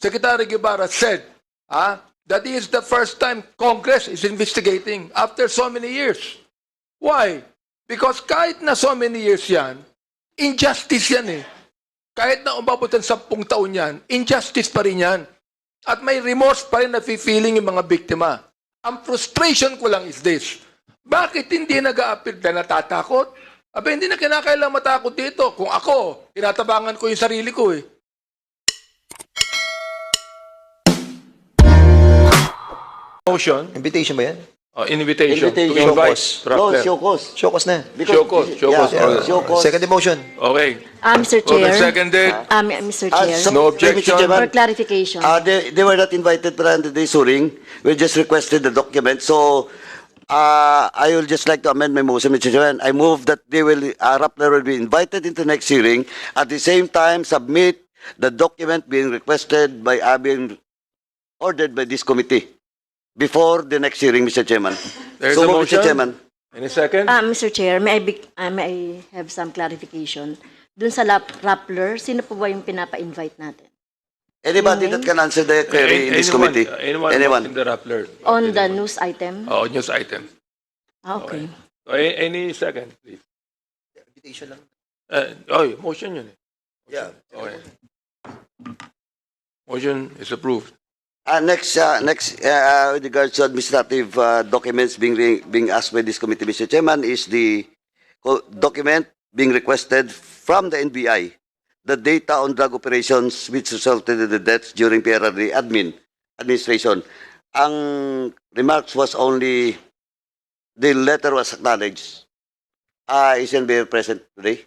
Secretary Guevara said ah, that is the first time Congress is investigating after so many years. Why? Because kahit na so many years yan, injustice yan eh. Kahit na umabot ng sampung taon yan, injustice pa rin yan. At may remorse pa rin na feeling yung mga biktima. Ang frustration ko lang is this. Bakit hindi nag-a-appeal na natatakot? Aba, hindi na kinakailang matakot dito. Kung ako, tinatabangan ko yung sarili ko eh. Motion, Invitation ba yan? uh, invitation, to Invitation. invite No, Rappler. show cause. Show cause na. Because- Show cause, show yeah, cause. yeah, Okay. show cause. Second motion. Okay. Uh, Mr. Moved and Chair, seconded. um, Mr. Ah, Chair, so- No Mr. objection. Chairman, for clarification. Uh, they, they were not invited para today's hearing. We just requested the document. So, uh, I will just like to amend my motion, Mr. Chairman. I move that they will, uh, Rappler will be invited into next hearing. At the same time, submit the document being requested by, uh, being ordered by this committee before the next hearing, Mr. Chairman. There's so, a move, motion. Mr. Chairman. Any second? Uh, Mr. Chair, may I, be- uh, may I have some clarification? Dun sa lap- Rappler, sino po ba yung pinapa-invite natin? Anybody that can answer the query in this Anyone- committee? uh, Anyone, Anyone? in the Rappler. On the news item? Oh, news item. Ah, okay. So, a- any second, please. Invitation lang. Uh, oh, motion yun eh. Yeah. Okay. Motion is approved. Uh, next, uh, next, uh, with regards to administrative uh, documents being being asked by this committee, Mr. Chairman, is the document being requested from the NBI, the data on drug operations which resulted in the deaths during PRRD admin administration. Ang remarks was only the letter was acknowledged. Uh, is NBI present today?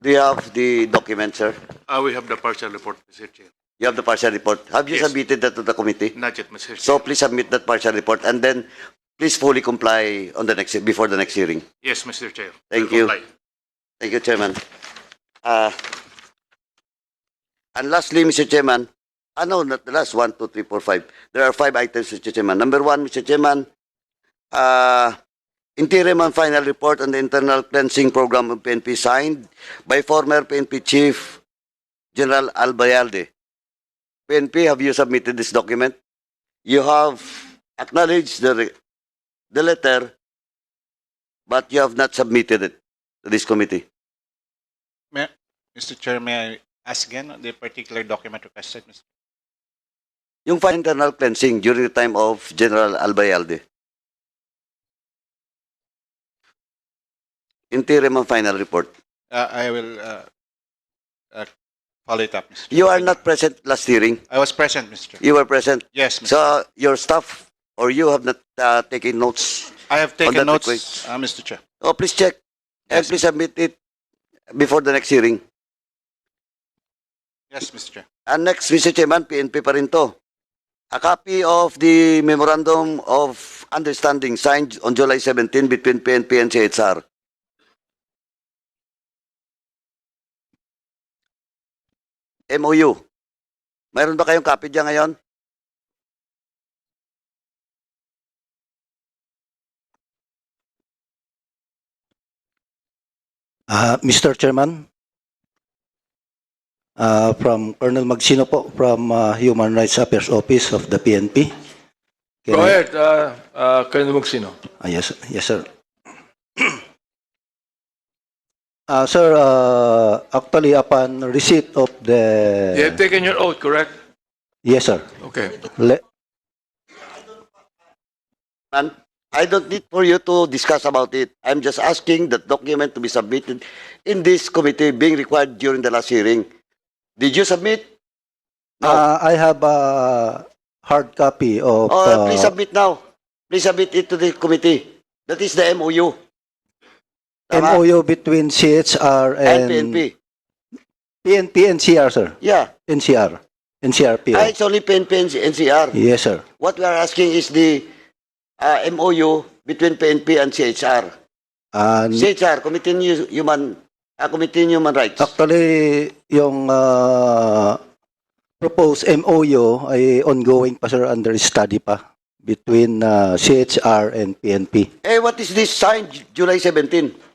Do you have the document, sir? Uh, we have the partial report, Mr. Chair. You have the partial report. Have you Yes. submitted that to the committee? Not yet, Mr. Chair. So please submit that partial report and then please fully comply on the next before the next hearing. Yes, Mr. Chair. Thank We'll you. comply. Thank you, Chairman. Uh, and lastly, Mr. Chairman, ah no, not the last one, two, three, four, five. There are five items, Mr. Chairman. Number one, Mr. Chairman, uh, interim and final report on the internal cleansing program of PNP signed by former PNP Chief General Albayalde. PNP, have you submitted this document? You have acknowledged the, the letter, but you have not submitted it to this committee. May, Mr. Chair, may I ask again the particular document requested, Mr. Yung internal cleansing during the time of General Albayalde. Interim and final report. Uh, I will uh, uh, up, Mr. You are not present last hearing. I was present, Mr. You were present. Yes, Mr. So your staff or you have not uh, taken notes. I have taken notes, request. uh, Mr. Chair. Oh, please check and Yes. please submit it before the next hearing. Yes, Mr. Chair. And next, Mr. Chairman, PNP pa rin to. A copy of the Memorandum of Understanding signed on July 17 between PNP and CHR. MOU. Mayroon ba kayong copy dyan ngayon? Uh, Mr. Chairman, uh, from Colonel Magsino po, from uh, Human Rights Affairs Office of the PNP. Can Go I- ahead, uh, uh, Colonel Mugsino. Ah, yes, yes, sir. Uh, sir, uh, actually, upon receipt of the... You have taken your oath, correct? Yes, sir. Okay. Le- And I don't need for you to discuss about it. I'm just asking the document to be submitted in this committee being required during the last hearing. Did you submit? No. uh, I have a hard copy of... Oh, please uh, submit now. Please submit it to the committee. That is the MOU. Tama? MOU between CHR And and... PNP. PNP and CR, sir. Yeah. NCR. NCRPO. Ah, it's only PNP and NCR. Yes, sir. What we are asking is the uh, MOU between PNP and CHR. And CHR, Committee on Hu- Human, uh, Committee on Human Rights. Actually, yung uh, proposed MOU ay ongoing pa sir under study pa between uh, CHR and PNP. Eh, what is this signed July 17?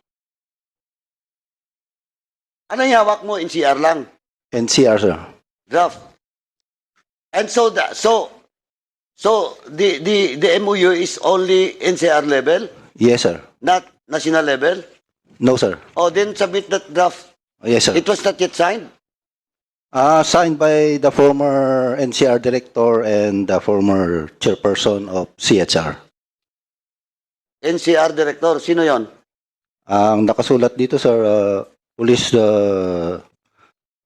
Ano yung hawak mo? NCR lang. NCR sir. Draft. And so the, so so the the the MOU is only NCR level, Yes, sir. not national level. No, sir. Oh, then submit that draft. Yes, sir. It was not yet signed. Uh, signed by the former NCR director and the former chairperson of CHR. NCR director, sino 'yon? Ang nakasulat dito, sir, uh, Police uh,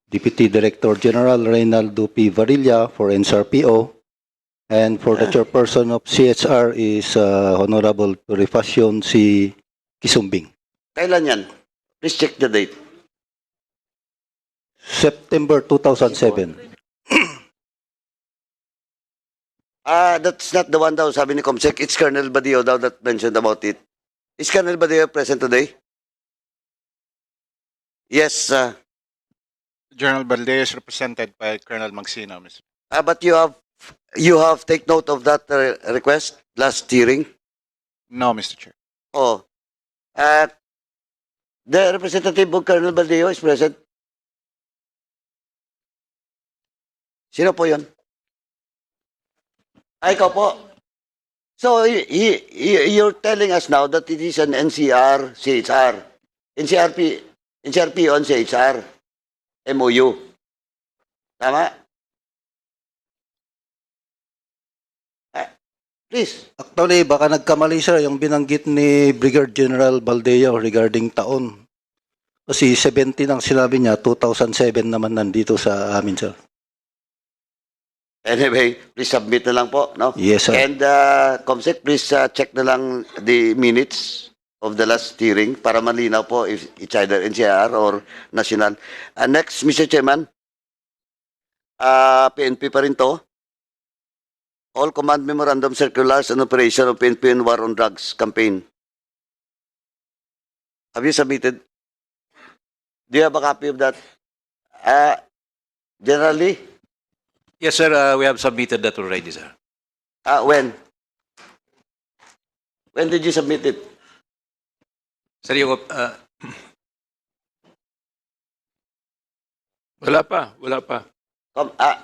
Deputy Director General Reynaldo P. Varilla for NCRPO. And for the chairperson of CHR is uh, Honorable Purificacion C. Kisumbing. Kailan 'yan? Please check the date. September 2007. Ah, that's not the one daw sabi ni Comsec. It's Colonel Badio daw that mentioned about it. Is Colonel Badio present today? Yes, uh, General Balde is represented by Colonel Magsino, Mr. ah, but you have you have take note of that uh, request last hearing. No, Mr. Chair. Oh. Uh, the representative of Colonel Baldeo is present. Sino po yun? Ay, ikaw po. So, y- y- y- you're telling us now that it is an NCR, CHR. NCRP, NCRP on CHR. MOU. Tama? Ah, please. Actually, baka nagkamali sir yung binanggit ni Brigadier General Baldeo regarding taon. Kasi 17 ang sinabi niya, 2007 naman nandito sa amin sir. Anyway, please submit na lang po, no? Yes sir. And uh, Comsec, please uh, check na lang the minutes of the last hearing para malinaw po if it's either NCR or national. Uh, next, Mr. Chairman, uh, PNP pa rin to. All command memorandum circulars and operation of PNP and war on drugs campaign. Have you submitted? Do you have a copy of that? Uh, generally, Yes, sir. Uh, we have submitted that already, sir. uh, when? When did you submit it? Sir, yung, uh, Wala pa, wala pa. Com- ah,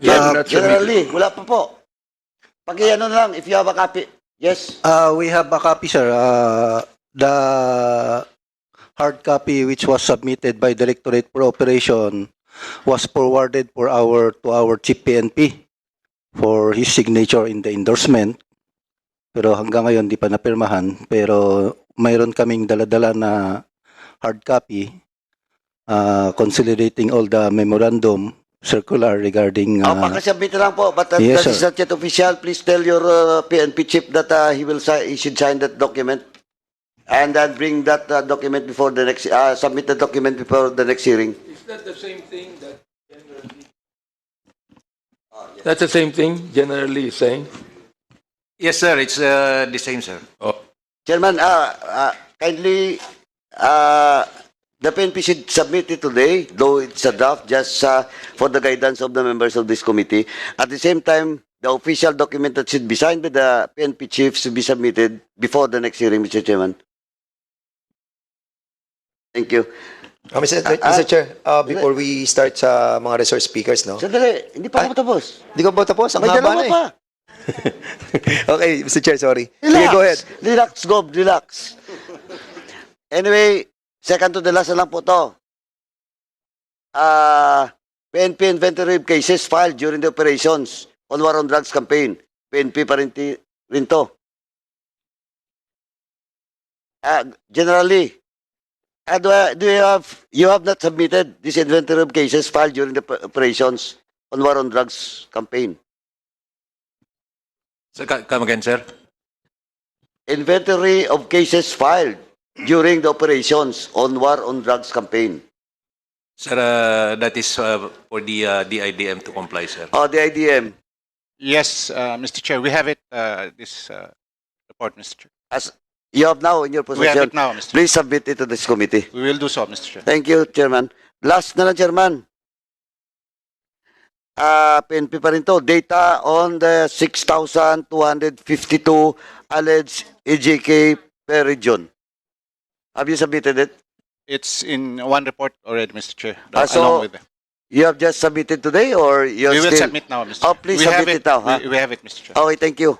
Yeah, Gen- not generally, wala pa po. Pag ano na lang, if you have a copy. Yes. Uh, we have a copy, sir. Uh, the hard copy which was submitted by Directorate for Operation was forwarded for our to our chief PNP for his signature in the endorsement. Pero hanggang ngayon di pa napirmahan. Pero mayroon kaming daladala na hard copy uh, consolidating all the memorandum circular regarding Uh, uh, pakasubmit na lang po. But that, Yes, that is not yet official. Please tell your uh, PNP chief that uh, he will si- he should sign that document. And then bring that uh, document before the next, uh, submit the document before the next hearing. Is that the same thing that generally? That's the same thing generally saying? Yes, sir. It's uh, the same, sir. Oh, Chairman, uh, uh, kindly, uh, the PNP should submit it today, though it's a draft, just uh, for the guidance of the members of this committee. At the same time, the official document that should be signed by the PNP chief should be submitted before the next hearing, Mr. Chairman. Thank you. Oh, Mr. Mr. ah. Chair, uh, before we start sa mga resource speakers, no? Sandali, hindi pa ako tapos. Hindi ko ba tapos? Ang May haba dalawa na eh. pa. okay, Mr. Chair, sorry. Relax. Sige, go ahead. Relax, Gob, relax. Anyway, second to the last na lang po to. Ah, PNP inventory of cases filed during the operations on war on drugs campaign. PNP pa rin, rin to. Ah, generally, ah, do, I- do you have you have not submitted this inventory of cases filed during the operations on war on drugs campaign? Sir, come again, sir. inventory of cases filed during the operations on war on drugs campaign. Sir, uh, that is uh, for the uh, DIDM to comply, sir. Oh, the IDM. Yes, uh, Mr. Chair, we have it, uh, this uh, report, Mr. Chair. As you have now in your We have possession, it now, Mr. Chair. please submit it to this committee. We will do so, Mr. Chair. Thank you, Chairman. Last na lang, Chairman. Ah, PNP pa rin to. Data on the 6,252 alleged EJK per region. Have you submitted it? It's in one report already, Mr. Chair, Ah, so- along with the You have just submitted today or you're We will still? submit now, Mr. Oh, please We submit it now, We, we have it, Mr. Chair. Okay, thank you.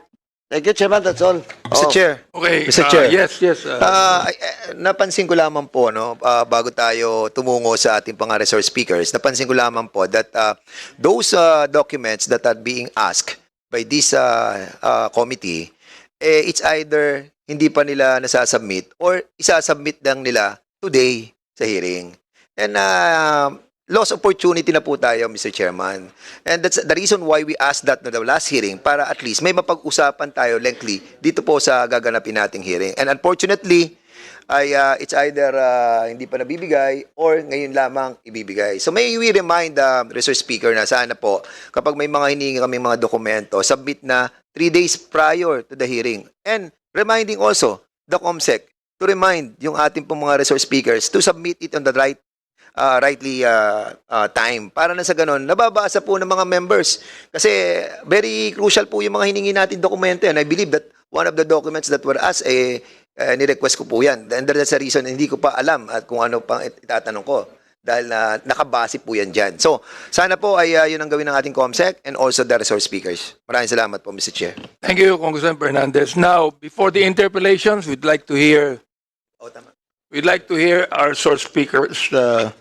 Thank you, Chairman. That's all. Mr. Oh. Chair, Okay. Mr. uh, Chair. yes, yes. uh, eh, napansin ko lamang po, no, ah, bago tayo tumungo sa ating pang resource speakers, napansin ko lamang po that ah, those ah, documents that are being asked by this ah, ah, committee, eh, it's either hindi pa nila nasasubmit or isasubmit lang nila today sa hearing. And uh, lost opportunity na po tayo, Mr. Chairman. And that's the reason why we asked that na the last hearing para at least may mapag-usapan tayo lengthy dito po sa gaganapin nating hearing. And unfortunately, ay uh, it's either uh, hindi pa nabibigay or ngayon lamang ibibigay. So may we remind the resource speaker na sana po kapag may mga hiningi kami mga dokumento, submit na three days prior to the hearing. And reminding also the COMSEC to remind yung ating pong mga resource speakers to submit it on the right uh, rightly uh, uh, time. Para na sa ganun, nababasa po ng mga members. Kasi very crucial po yung mga hiningi natin dokumento. And I believe that one of the documents that were asked, eh, eh, ni-request ko po yan. And that's the reason, hindi ko pa alam at kung ano pang it- itatanong ko. Dahil na nakabase po yan dyan. So, sana po ay uh, yun ang gawin ng ating COMSEC and also the resource speakers. Maraming salamat po, Mr. Chair. Thank you, Congressman Fernandez. Now, before the interpellations, we'd like to hear Oh, tama. we'd like to hear our source speakers uh,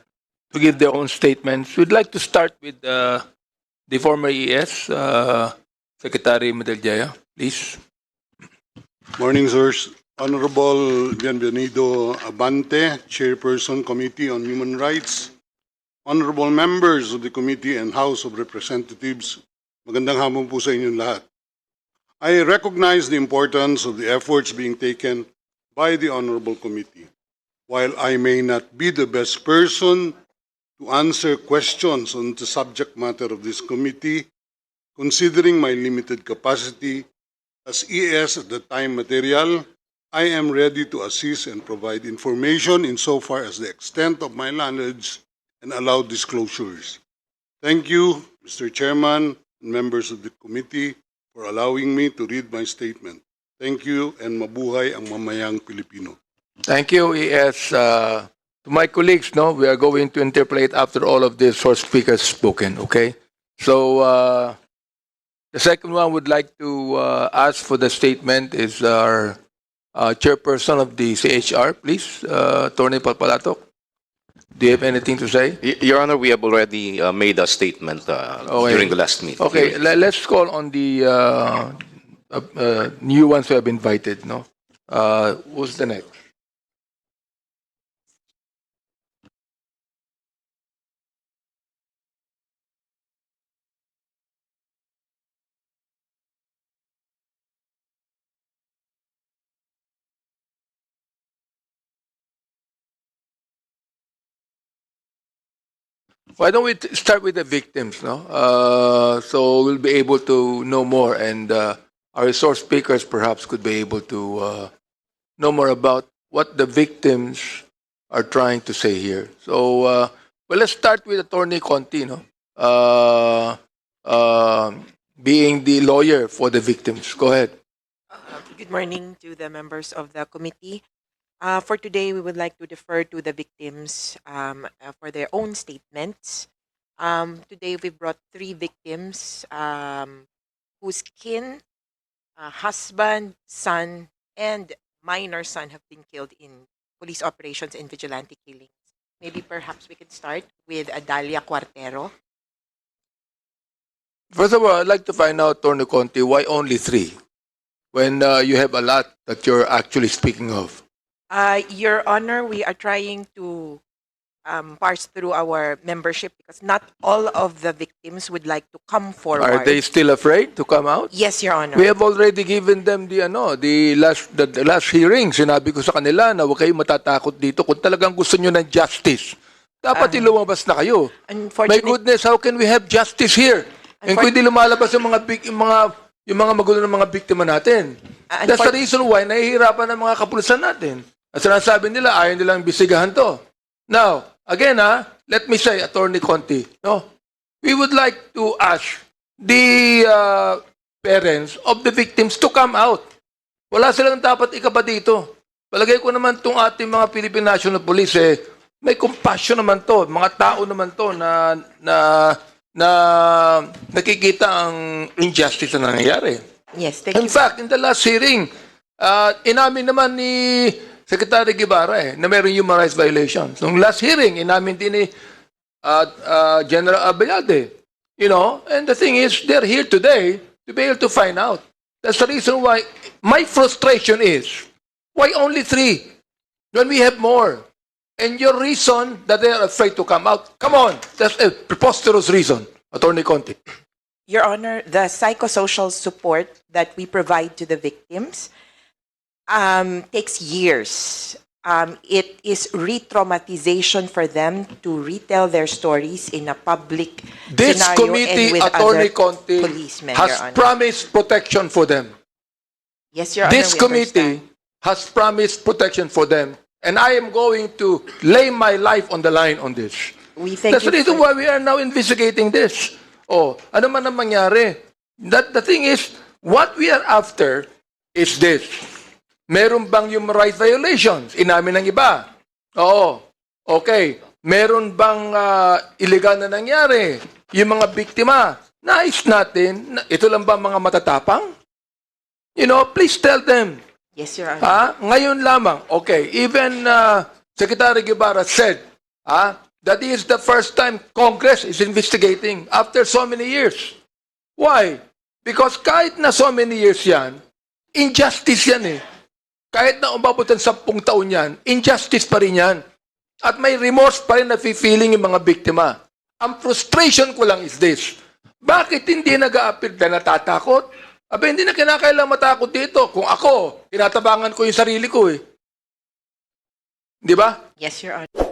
to give their own statements. We'd like to start with uh, the former ES, uh, Secretary Medeljaya, please. Morning, sirs. Honorable Bienvenido Abante, Chairperson Committee on Human Rights. Honorable members of the Committee and House of Representatives, magandang hapon po sa inyong lahat. I recognize the importance of the efforts being taken by the Honorable Committee. While I may not be the best person to answer questions on the subject matter of this committee, considering my limited capacity as ES at the time material, I am ready to assist and provide information insofar as the extent of my knowledge and allow disclosures. Thank you, Mr. Chairman and members of the committee for allowing me to read my statement. Thank you and mabuhay ang mamayang Pilipino. Thank you, ES. Uh, to my colleagues, no, we are going to interpolate after all of the source speakers spoken, okay? So, uh, the second one would like to uh, ask for the statement is our uh, chairperson of the CHR, please, uh, Attorney Palpalatok. Do you have anything to say? Your Honor, we have already uh, made a statement uh, Okay. during the last meeting. Okay, le- let's call on the uh, uh, uh, new ones who have been invited, no? Uh, who's the next? Why don't we t- start with the victims, no? Uh, so we'll be able to know more, and uh, our resource speakers perhaps could be able to uh, know more about what the victims are trying to say here. So, uh, well, let's start with Attorney Conti, no? Uh, uh, being the lawyer for the victims. Go ahead. Good morning to the members of the committee. Uh, for today, we would like to defer to the victims um, uh, for their own statements. Um, today, we brought three victims um, whose kin, uh, husband, son, and minor son have been killed in police operations and vigilante killings. Maybe perhaps we could start with Adalia Cuartero. First of all, I'd like to find out, Tony Conti, why only three? When uh, you have a lot that you're actually speaking of. Uh, Your Honor, we are trying to um, parse through our membership because not all of the victims would like to come forward. Are they still afraid to come out? Yes, Your Honor. We have already given them the ano, the last the, the last hearing. Sinabi ko sa kanila na huwag kayong matatakot dito kung talagang gusto niyo ng justice. Dapat Ah. lumabas na kayo. My goodness, how can we have justice here? And kung hindi lumalabas yung mga big, yung mga yung mga magulo ng mga biktima natin. Ah, That's the reason why nahihirapan ng mga kapulisan natin. At sinasabi nila, ayaw nilang bisigahan to. Now, again ha, let me say, Attorney Conti, no? We would like to ask the uh, parents of the victims to come out. Wala silang dapat ikaba dito. Palagay ko naman itong ating mga Philippine National Police, eh, may compassion naman to. Mga tao naman to na, na, na nakikita ang injustice na nangyayari. Yes, thank In you. fact, in the last hearing, uh, inamin naman ni Secretary Guevara eh, na human rights violations. Nung last hearing, inamin din ni uh, uh, General Abayade. You know, and the thing is, they're here today to be able to find out. That's the reason why my frustration is, why only three when we have more? And your reason that they are afraid to come out, come on, that's a preposterous reason, Attorney Conti. Your Honor, the psychosocial support that we provide to the victims um, takes years. Um, it is re-traumatization for them to retell their stories in a public This scenario committee, and with Attorney other Conti, policemen, has Honor. promised protection for them. Yes, Your Honor, This we committee understand. has promised protection for them. And I am going to lay my life on the line on this. We thank That's the reason why we are now investigating this. Oh, ano man ang mangyari? That, the thing is, what we are after is this. Meron bang human rights violations? Inamin ng iba. Oo. Okay. Meron bang ah, illegal na nangyari? Yung mga biktima, nais natin, na, ito lang ba mga matatapang? You know, please tell them. Yes, Your Honor. Ha? Ngayon lamang. Okay. Even uh, Secretary Guevara said ha, that is the first time Congress is investigating after so many years. Why? Because kahit na so many years yan, injustice yan eh. Kahit na umabutan sa sampung taon yan, injustice pa rin yan. At may remorse pa rin na feeling yung mga biktima. Ang frustration ko lang is this. Bakit hindi nag-a-appeal na natatakot? Aba, hindi na kinakailangan matakot dito. Kung ako, tinatabangan ko yung sarili ko eh. Di ba? Yes, Your Honor.